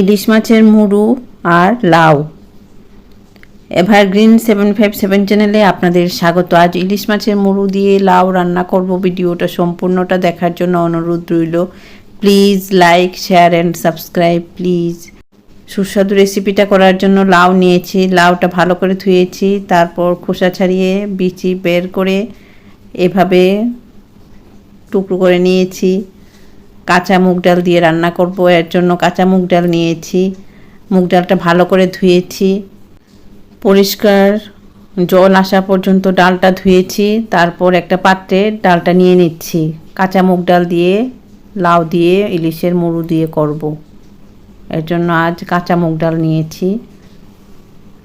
ইলিশ মাছের মুড়ু আর লাউ। Evergreen seven five seven চ্যানেলে আপনাদের স্বাগত। আজ ইলিশ মাছের মুড়ু দিয়ে লাউ রান্না করব। ভিডিওটা সম্পূর্ণটা দেখার জন্য অনুরোধ রইল। Please like, share and subscribe, please. সুস্বাদু রেসিপিটা করার জন্য লাউ নিয়েছি। লাউটা ভালো করে ধুয়েছি, তারপর খোসা ছাড়িয়ে বিচি বের করে এভাবে টুকরো করে নিয়েছি। কাঁচা মুগ ডাল দিয়ে রান্না করব, এর জন্য কাঁচা মুগ ডাল নিয়েছি। মুগ ডালটা ভালো করে ধুয়েছি। পরিষ্কার জল আসা পর্যন্ত ডালটা ধুয়েছি, তারপর একটা পাত্রে ডালটা নিয়ে নিচ্ছি। কাঁচা মুগ ডাল দিয়ে, লাউ দিয়ে, ইলিশের মুড়ু দিয়ে করব। এর জন্য আজ কাঁচা মুগ ডাল নিয়েছি।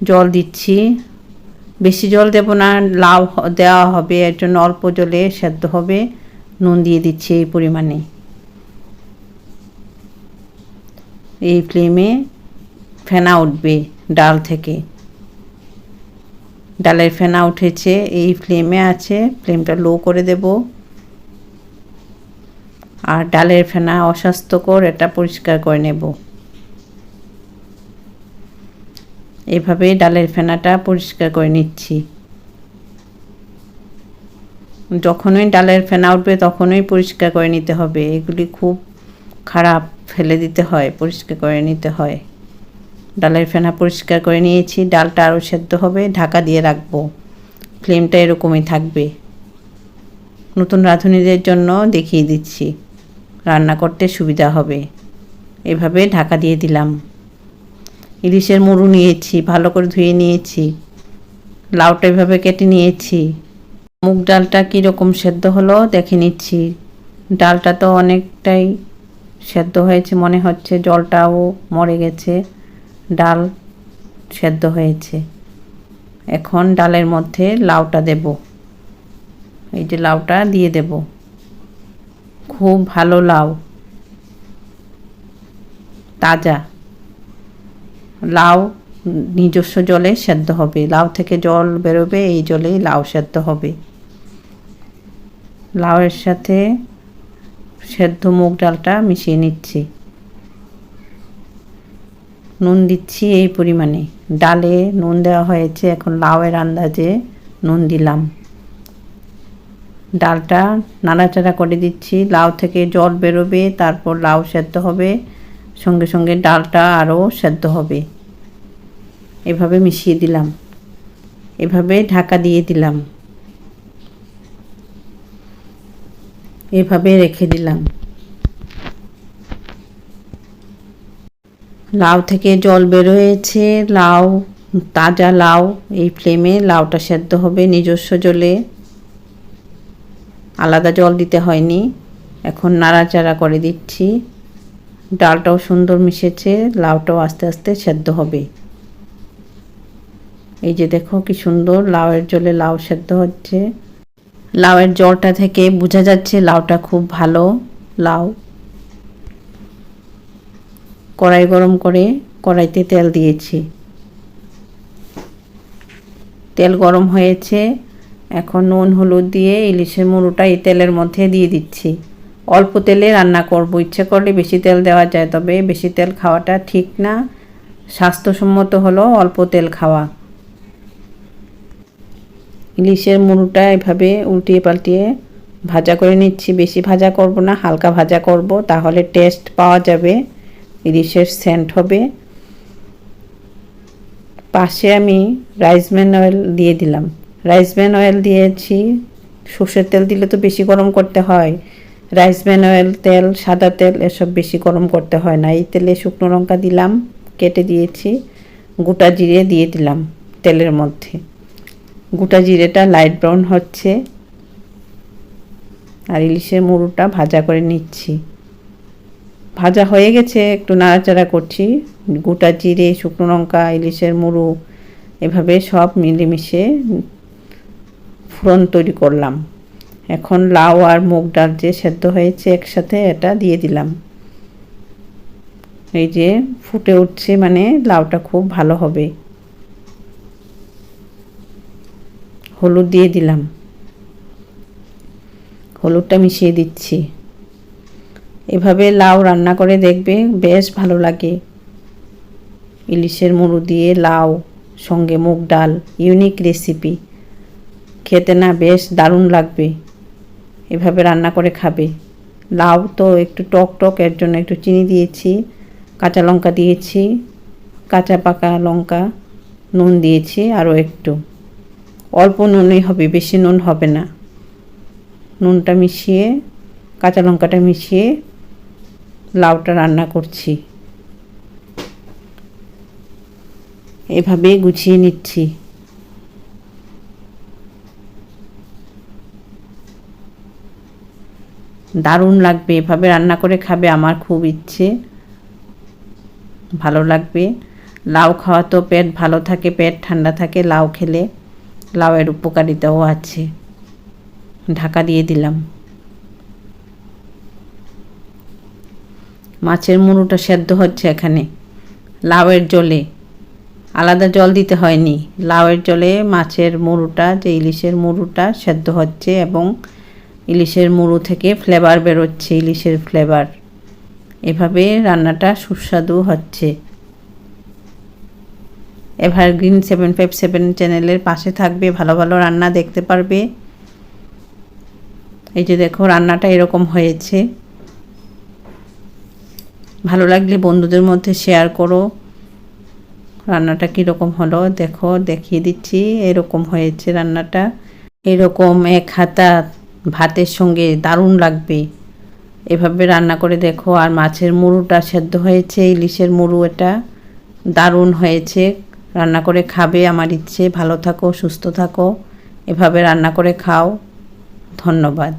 জল দিচ্ছি। বেশি জল দেব না, লাউ দেওয়া হবে, এর জন্য অল্প জলে সেদ্ধ হবে। নুন দিয়ে দিচ্ছি এই পরিমাণে। এই ফ্লেমে ফেনা উঠবে ডাল থেকে। ডালের ফেনা উঠেছে, এই ফ্লেমে আছে ফ্লেমটা লো করে দেব। আর ডালের ফেনা অস্বাস্থ্যকর, এটা পরিষ্কার করে নেব। এভাবে ডালের ফেনাটা পরিষ্কার করে নিচ্ছি। যখনই ডালের ফেনা উঠবে, তখনই পরিষ্কার করে নিতে হবে। এগুলি খুব খারাপ ফেলে দিতে হয়, পরিষ্কার করে নিতে হয়। ডালের ফেনা পরিষ্কার করে নিয়েছি, ডালটা আরও সেদ্ধ হবে, ঢাকা দিয়ে রাখব। ফ্লেমটা এরকমই থাকবে। নতুন রাঁধুনিদের জন্য দেখিয়ে দিচ্ছি। রান্না করতে সুবিধা হবে। এভাবে ঢাকা দিয়ে দিলাম। ইলিশের মুড়ু নিয়েছি, ভালো করে ধুয়ে নিয়েছি। লাউটা এভাবে কেটে নিয়েছি। মুগ ডালটা কীরকম সেদ্ধ হলো দেখে নিচ্ছি। ডালটা তো অনেকটাই সেদ্ধ হয়েছে, মনে হচ্ছে জলটাও মরে গেছে। ডাল সেদ্ধ হয়েছে। এখন ডালের মধ্যে লাউটা দেব। এই যে লাউটা দিয়ে দেব। খুব ভালো লাউ। তাজা। লাউ নিজস্ব জলে সেদ্ধ হবে। লাউ থেকে জল বেরোবে, এই জলেই লাউ সেদ্ধ হবে। লাউয়ের সাথে সেদ্ধ মুগ ডালটা মিশিয়ে নিচ্ছি। নুন দিচ্ছি এই পরিমাণে। ডালে নুন দেওয়া হয়েছে, এখন লাউয়ের আন্দাজে নুন দিলাম। ডালটা নাড়াচাড়া করে দিচ্ছি। লাউ থেকে জল বেরোবে, তারপর লাউ সেদ্ধ হবে। সঙ্গে সঙ্গে ডালটা আরও সেদ্ধ হবে। এভাবে মিশিয়ে দিলাম। এভাবে ঢাকা দিয়ে দিলাম। এভাবে রেখে দিলাম। লাউ থেকে জল বেরোয়েছে, লাউ, তাজা লাউ, এই ফ্লেমে লাউটা সেদ্ধ হবে নিজস্ব জলে। আলাদা জল দিতে হয়নি, এখন নাড়াচাড়া করে দিচ্ছি। ডালটাও সুন্দর মিশেছে, লাউটাও আস্তে আস্তে সেদ্ধ হবে। এই যে দেখো কি সুন্দর লাউয়ের জলে লাউ সেদ্ধ হচ্ছে। লাউয়ের জলটা থেকে বোঝা যাচ্ছে লাউটা খুব ভালো। লাউ। কড়াই গরম করে কড়াইতে তেল দিয়েছি। তেল গরম হয়েছে। এখন নুন, হলুদ দিয়ে ইলিশের মুড়োটা এই তেলের মধ্যে দিয়ে দিচ্ছি। অল্প তেলে রান্না করব। ইচ্ছে করলে বেশি তেল দেওয়া যায়, তবে বেশি তেল খাওয়াটা ঠিক না। স্বাস্থ্যসম্মত হলো অল্প তেল খাওয়া। ইলিশের মুড়োটা এভাবে উল্টিয়ে পাল্টিয়ে ভাজা করে নিচ্ছি। বেশি ভাজা করব না, হালকা ভাজা করব, তাহলে টেস্ট পাওয়া যাবে, ইলিশের সেন্ট হবে। পাশে আমি রাইসম্যান অয়েল দিয়ে দিলাম। রাইসম্যান অয়েল দিয়েছি, সর্ষের তেল দিলে তো বেশি গরম করতে হয়। রাইসম্যান অয়েল তেল, সাদা তেল, এসব বেশি গরম করতে হয় না। এই তেলে শুকনো লঙ্কা দিলাম, কেটে দিয়েছি, গোটা জিরে দিয়ে দিলাম তেলের মধ্যে। গোটা জিরেটা লাইট ব্রাউন হচ্ছে। আর ইলিশের মুড়োটা ভাজা করে নিচ্ছি। ভাজা হয়ে গেছে, একটু নাড়াচাড়া করছি। গোটা জিরে, শুকনো লঙ্কা, ইলিশের মুড়ো, এভাবে সব মিলেমিশে ফোড়ন তৈরি করলাম। এখন লাউ আর মুগ ডাল যে সেদ্ধ হয়েছে একসাথে এটা দিয়ে দিলাম। এই যে ফুটে উঠছে মানে লাউটা খুব ভালো হবে। হলুদ দিয়ে দিলাম। হলুদটা মিশিয়ে দিচ্ছি। এভাবে লাউ রান্না করে দেখবে বেশ ভালো লাগে। ইলিশের মুড়ু দিয়ে লাউ, সঙ্গে মুগ ডাল, ইউনিক রেসিপি। খেতে না বেশ দারুণ লাগবে। এভাবে রান্না করে খাবে। লাউ তো একটু টক টক, এর জন্য একটু চিনি দিয়েছি, কাঁচা লঙ্কা দিয়েছি, কাঁচা পাকা লঙ্কা, নুন দিয়েছি, আরও একটু। অল্প নুনই হবে, বেশি নুন হবে না। নুনটা মিশিয়ে, কাঁচা লঙ্কাটা মিশিয়ে লাউটা রান্না করছি। এভাবে গুছিয়ে নিচ্ছি। দারুণ লাগবে, এভাবে রান্না করে খাবে আমার খুব ইচ্ছে। ভালো লাগবে। লাউ খাওয়া তো পেট ভালো থাকে, পেট ঠান্ডা থাকে, লাউ খেলে। লাউয়ের উপকারিতাও আছে। ঢাকা দিয়ে দিলাম। মাছের মুড়োটা সেদ্ধ হচ্ছে এখানে। লাউয়ের জলে। আলাদা জল দিতে হয়নি। লাউয়ের জলে মাছের মুড়োটা, যে ইলিশের মুড়োটা সেদ্ধ হচ্ছে এবং ইলিশের মুড়ো থেকে ফ্লেভার বেরোচ্ছে, ইলিশের ফ্লেভার এভাবে রান্নাটা সুস্বাদু হচ্ছে। এভারগ্রিন সেভেন ফাইভ সেভেন চ্যানেলের পাশে থাকবে, ভালো ভালো রান্না দেখতে পারবে। এই যে দেখো, রান্নাটা এরকম হয়েছে। ভালো লাগলে বন্ধুদের মধ্যে শেয়ার করো। রান্নাটা কীরকম হলো, দেখো, দেখিয়ে দিচ্ছি। এরকম হয়েছে রান্নাটা। এরকম এক হাতা ভাতের সঙ্গে দারুণ লাগবে। এভাবে রান্না করে দেখো। আর মাছের মুড়োটা সেদ্ধ হয়েছে, ইলিশের মুড়ো এটা। দারুণ হয়েছে। রান্না করে খাবে আমার ইচ্ছে। ভালো থাকো সুস্থ থাকো। এভাবে রান্না করে খাও। ধন্যবাদ।